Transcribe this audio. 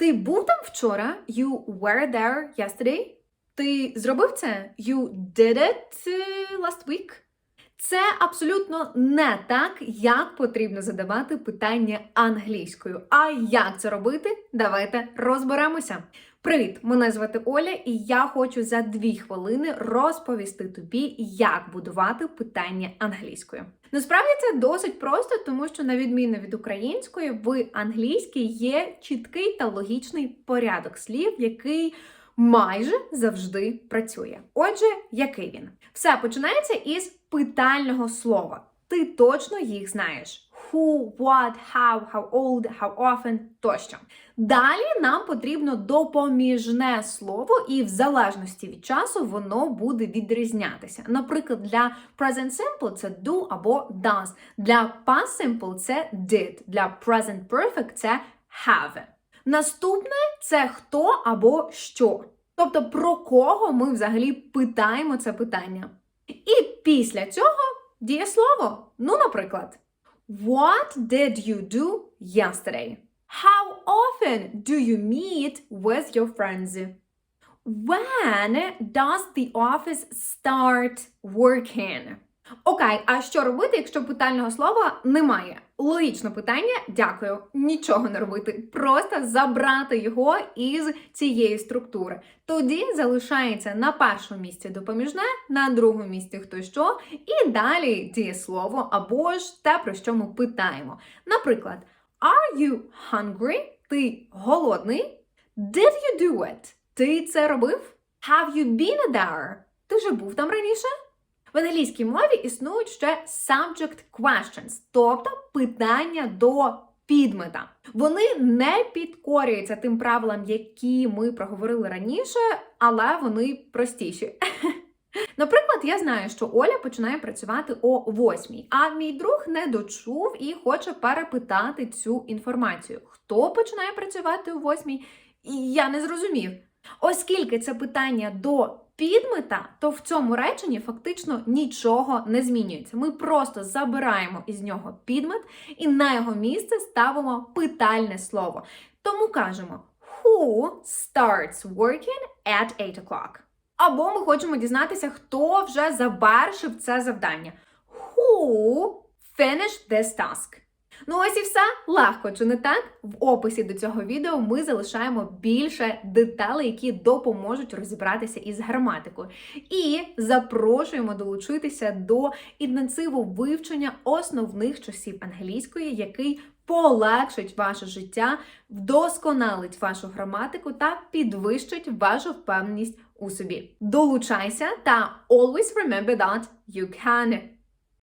Ти був там вчора? You were there yesterday? Ти зробив це? You did it е, last week? Це абсолютно не так, як потрібно задавати питання англійською. А як це робити? Давайте розберемося. Привіт! Мене звати Оля, і я хочу за дві хвилини розповісти тобі, як будувати питання англійською. Насправді це досить просто, тому що, на відміну від української, в англійській є чіткий та логічний порядок слів, який майже завжди працює. Отже, який він? Все починається із питального слова. Ти точно їх знаєш. Who, what, how, how old, how often тощо. Далі нам потрібно допоміжне слово, і в залежності від часу воно буде відрізнятися. Наприклад, для present simple це do або does. Для past simple це did. Для present perfect це have. Наступне це хто або що. Тобто про кого ми взагалі питаємо це питання. І після цього дієслово. Ну, наприклад, What did you do yesterday? How often do you meet with your friends? When does the office start working? Окей, а що робити, якщо питального слова немає? Логічне питання, дякую. Нічого не робити. Просто забрати його із цієї структури. Тоді залишається на першому місці допоміжне, на другому місці хто що, і далі дієслово або ж те, про що ми питаємо. Наприклад, Are you hungry? Ти голодний? Did you do it? Ти це робив? Have you been there? Ти вже був там раніше? В англійській мові існують ще subject questions, тобто питання до підмета. Вони не підкорюються тим правилам, які ми проговорили раніше, але вони простіші. Наприклад, я знаю, що Оля починає працювати о восьмій, а мій друг не дочув і хоче перепитати цю інформацію. Хто починає працювати о восьмій? Я не зрозумів. Оскільки це питання до підмета, то в цьому реченні фактично нічого не змінюється. Ми просто забираємо із нього підмет і на його місце ставимо питальне слово. Тому кажемо Who starts working at 8 o'clock? Або ми хочемо дізнатися, хто вже завершив це завдання. Who finished this task? Ну ось і все легко, чи не так? В описі до цього відео ми залишаємо більше деталей, які допоможуть розібратися із граматикою. І запрошуємо долучитися до інтенсиву вивчення основних часів англійської, який полегшить ваше життя, вдосконалить вашу граматику та підвищить вашу впевненість у собі. Долучайся та always remember that you can.